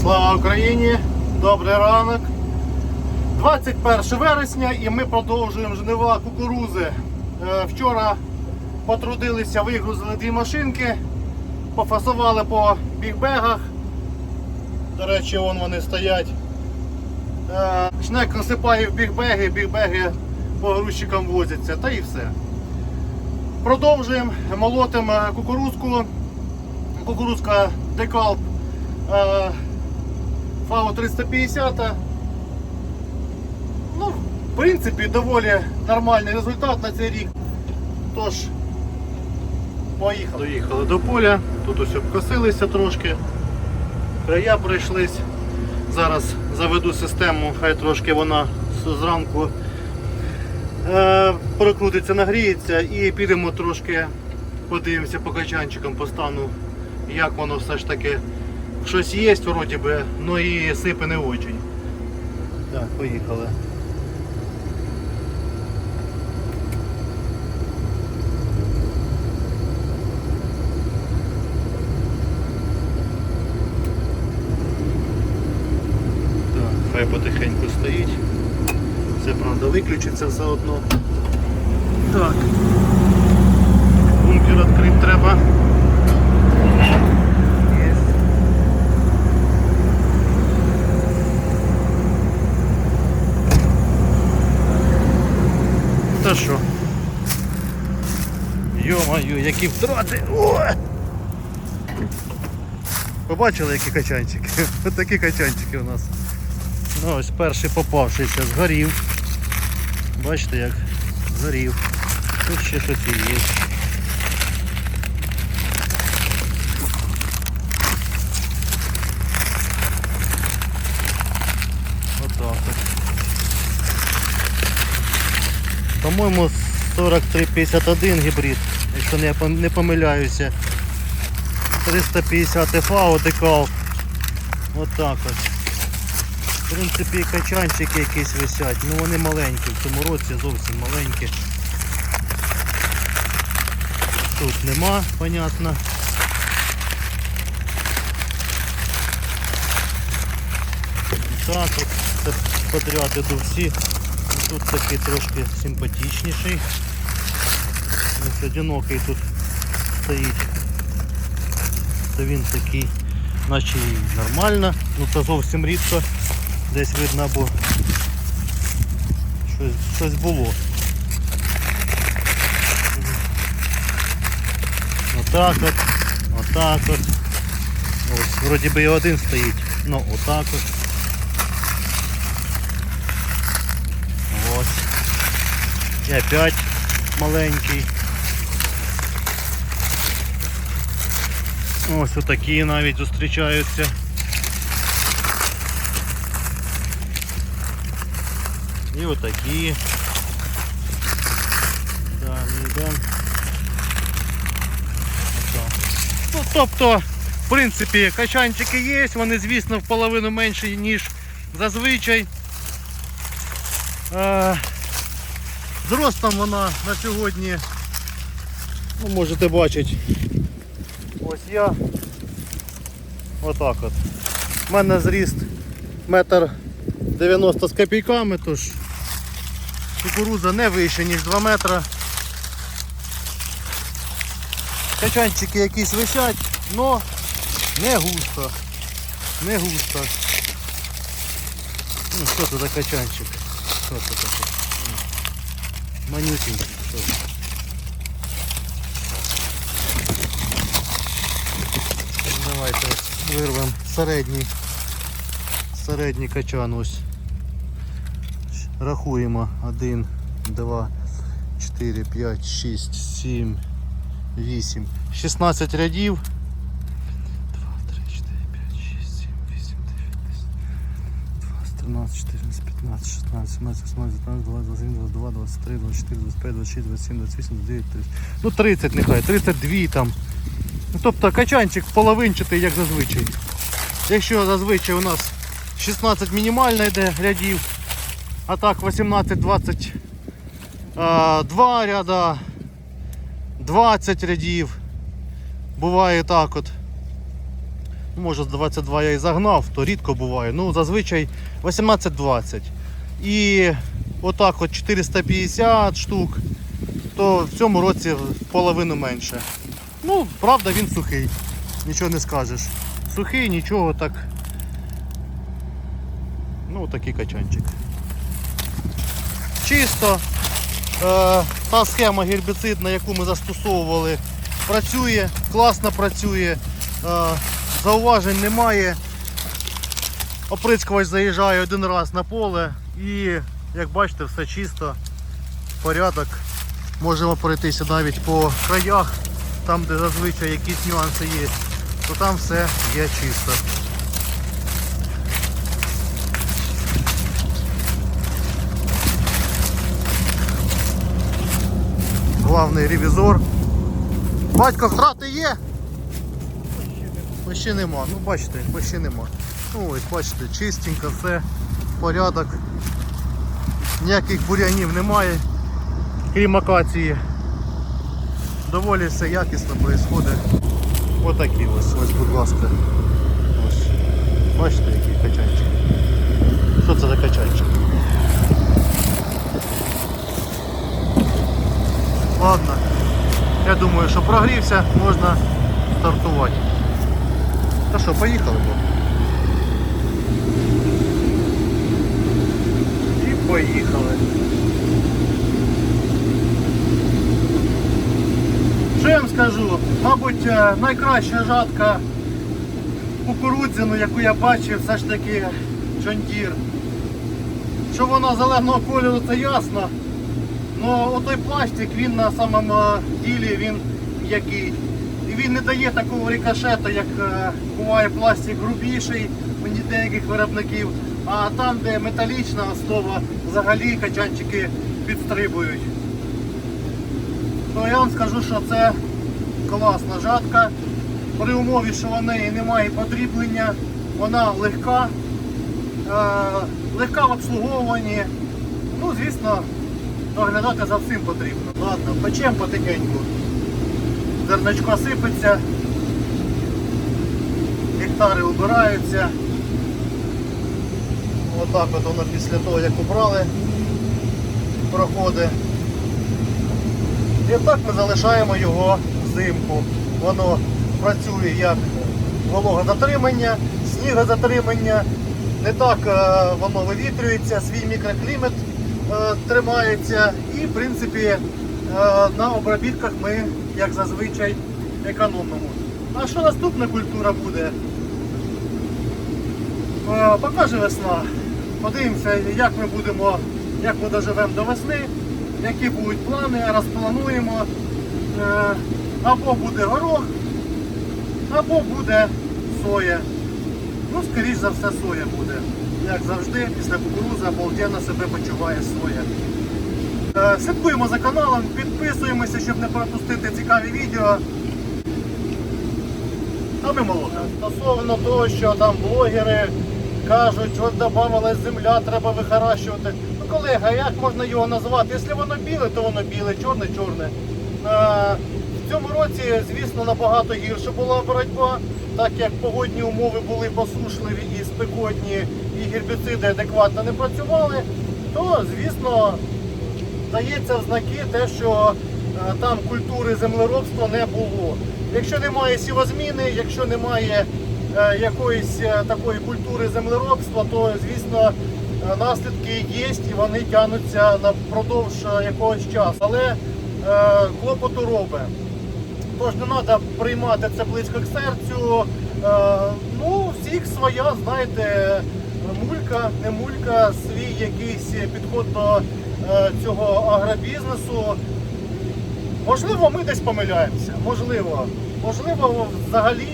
Слава Україні! Добрий ранок! 21 вересня і ми продовжуємо жнива кукурузи. Е, Вчора потрудилися, вигрузили дві машинки, пофасували по бігбегах. До речі, вон вони стоять. Е, Шнек насипає в бігбеги, бігбеги по грузчикам возяться, та і все. Продовжуємо, молотимо е, кукурузку. Кукурузка декалп ФАО 350. Ну, в принципі, доволі нормальний результат на цей рік. Тож, поїхали. Доїхали до поля, тут ось обкосилися трошки, края пройшлись. Зараз заведу систему, хай трошки вона зранку е, прокрутиться, нагріється і підемо трошки подивимося по качанчикам по стану, як воно все ж таки щось є, вроді би, ну і сипи не очень. Так, поїхали. Хай потихеньку стоїть. Це правда виключиться все одно. Так. Бункер відкрити треба. Та що? Йо-маю, які втрати! О! Побачили, які качанчики? Ось такі качанчики у нас. Ну ось перший попавшийся згорів. Бачите як згорів. Тут ще щось є. Отак от. По-моєму 4351 гібрид, якщо не, не помиляюся. 350 FAO декал. Отак от. В принципі, качанчики якісь висять, ну вони маленькі, в цьому році зовсім маленькі. Тут нема, понятно. Так от, це подряд іду всі. Тут такий трошки симпатичніший. Ось одинокий тут стоїть. Це він такий, наче і нормально, ну це зовсім рідко. Десь видно або щось, щось було. Отак от, отак от. Ось, вроді би і один стоїть. Ну, отак от. Ось. І опять маленький. Ось отакі навіть зустрічаються. І отакі. Да, йдемо. Ну, тобто, в принципі, качанчики є, вони, звісно, в половину менші, ніж зазвичай. Зростом вона на сьогодні, ну, можете бачити, ось я. Отак от. У мене зріст метр 90 з копійками, тож кукуруза не вище, ніж 2 метри. Качанчики якісь висять, але не густо. Не густо. Ну, що це за качанчик? Що це таке? Манюсенький. Що? Давайте ось вирвемо середній. Середній качан ось. Рахуємо 1, 2, 4, 5, 6, 7, 8, 16 рядів. 2, 3, 4, 5, 6, 7, 8, 9, 10, 12, 14, 15, 16, 17, 18, 19, 20, 21, 22, 23, 24, 25, 26, 27, 28, 29, 30. Ну 30 нехай, 32 там. Ну, тобто качанчик половинчатий, як зазвичай. Якщо зазвичай у нас 16 мінімально йде рядів, а так 18-20 а, ряда, 20 рядів. Буває так от. може з 22 я і загнав, то рідко буває. Ну, зазвичай 18-20. І отак от 450 штук, то в цьому році половину менше. Ну, правда, він сухий. Нічого не скажеш. Сухий, нічого так. Ну, такий качанчик. Чисто. Е, та схема гербіцидна, яку ми застосовували, працює, класно працює, е, зауважень немає. Оприскувач заїжджає один раз на поле і, як бачите, все чисто, порядок. Можемо пройтися навіть по краях, там де зазвичай якісь нюанси є, то там все є чисто. Главний ревізор. Батько, втрати є? Ще нема. Ну бачите, ще нема. Ну ось бачите, чистенько, все, порядок. Ніяких бур'янів немає, крім акації. Доволі все якісно відбувається. Отакі ось, ось, будь ласка. Ось. Бачите, який качанчик. Що це за качанчик? Ладно. Я думаю, що прогрівся, можна стартувати. Та що, поїхали бо. І поїхали. Що я вам скажу? Мабуть, е, найкраща жатка кукурудзяну, яку я бачив, все ж таки Джондір. Що вона зеленого кольору, це ясно. Ну отой пластик, він на самому ділі він м'який. І він не дає такого рикошету, як е, буває пластик грубіший у деяких виробників. А там, де металічна основа, взагалі качанчики підстрибують. То я вам скажу, що це класна жатка. При умові, що в неї немає подріблення, вона легка, е, легка в обслуговуванні. Ну, звісно, доглядати за всім потрібно. Ладно, печемо потихеньку. Зерничко сипеться, гектари убираються. Отак от воно після того, як убрали, проходить. І так ми залишаємо його взимку. Воно працює як вологозатримання, снігозатримання. Не так е, воно вивітрюється, свій мікроклімат е, тримається і в принципі е, на обробітках ми, як зазвичай, економимо. А що наступна культура буде? Покаже весна. Подивимося, як ми будемо, як ми доживемо до весни, які будуть плани, розплануємо. Е, Або буде горох, або буде соя. Ну, скоріш за все, соя буде. Як завжди, після кукурузи обалденно себе почуває соя. Е, Слідкуємо за каналом, підписуємося, щоб не пропустити цікаві відео. А ми молоко. Стосовно того, що там блогери кажуть, що додавалась земля, треба вихаращувати. Ну, колега, як можна його назвати? Якщо воно біле, то воно біле, чорне, чорне. Е, в цьому році, звісно, набагато гірше була боротьба, так як погодні умови були посушливі і спекотні, і гербіциди адекватно не працювали, то, звісно, дається в знаки те, що е, там культури землеробства не було. Якщо немає сівозміни, якщо немає якоїсь е, такої культури землеробства, то звісно е, наслідки є і вони тягнуться напродовж е, якогось часу. Але е, клопоту робить. Тож не треба приймати це близько к серцю. Е, ну, всіх своя, знаєте, мулька, не мулька, свій якийсь підход до е, цього агробізнесу. Можливо, ми десь помиляємося, можливо. Можливо, взагалі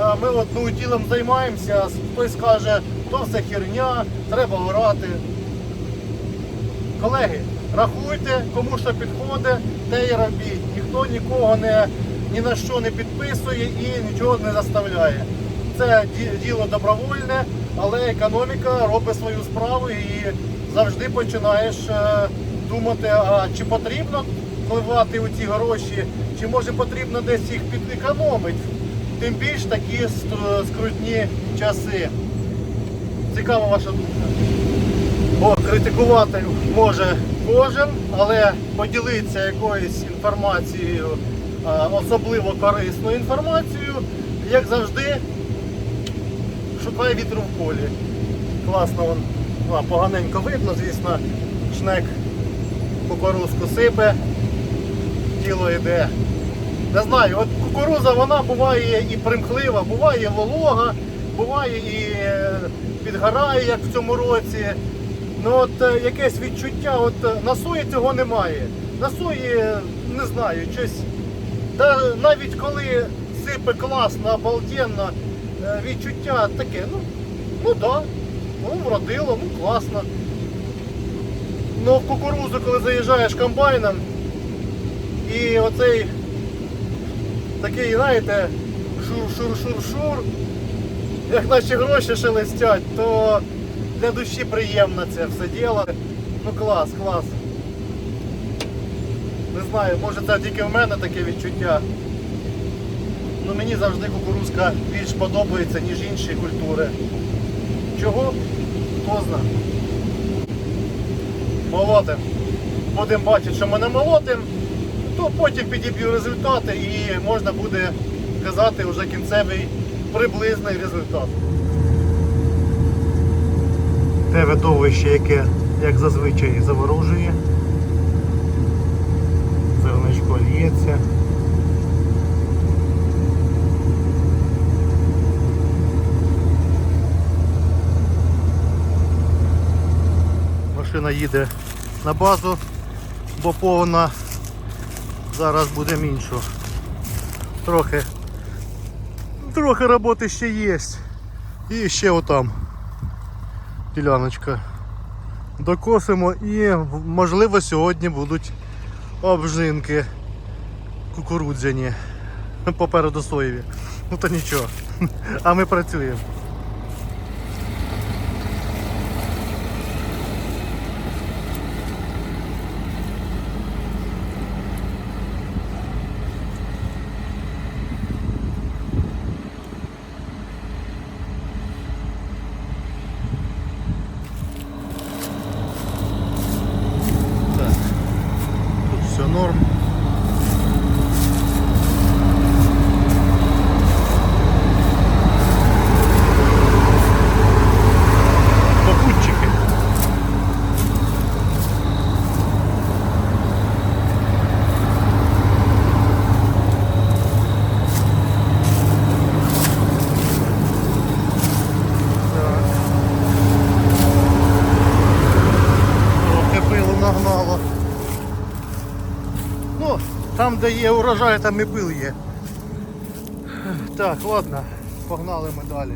е, ми одним ділом займаємося, хтось скаже, то все херня, треба орати. Колеги, рахуйте, кому що підходить, те і робіть. Ніхто нікого не, ні на що не підписує і нічого не заставляє. Це діло добровольне, але економіка робить свою справу і завжди починаєш е, думати, а чи потрібно впливати у ці гроші, чи може потрібно десь їх підекономити тим більш такі скрутні часи. Цікава ваша думка. Бо критикувати може кожен, але поділитися якоюсь інформацією, особливо корисною інформацією, як завжди, шукає вітру в полі. Класно вон, а, поганенько видно, звісно, шнек кукурузку сипе, тіло йде. Не знаю, от кукуруза вона буває і примхлива, буває волога, буває і е, підгорає, як в цьому році. Ну от е, якесь відчуття, от е, на сої цього немає. На сої, не знаю, щось. Та навіть коли сипе класно, обалденно, відчуття таке, ну, ну да, ну вродило, ну класно. Ну в кукурузу, коли заїжджаєш комбайном, і оцей такий, знаєте, шур-шур-шур-шур, як наші гроші шелестять, то для душі приємно це все діло. Ну клас, клас. Не знаю, може це тільки в мене таке відчуття. Ну мені завжди кукурузка більш подобається, ніж інші культури. Чого? Хто зна. Молотим. Будемо бачити, що ми не молотим, то потім підіб'ю результати і можна буде казати вже кінцевий приблизний результат. Те видовище, яке, як зазвичай, заворожує. Зерничко лється. Машина їде на базу, бо повна. Зараз будемо іншу. Трохи. Трохи роботи ще є. І ще отам діляночка. Докосимо і можливо сьогодні будуть обжинки кукурудзяні попереду соєві. Ну то нічого. А ми працюємо. Так. Тут все норм. Попутчики. Так. Трохи пилу нагнало. Ну, є урожай, там і пил є. Так, ладно, погнали ми далі.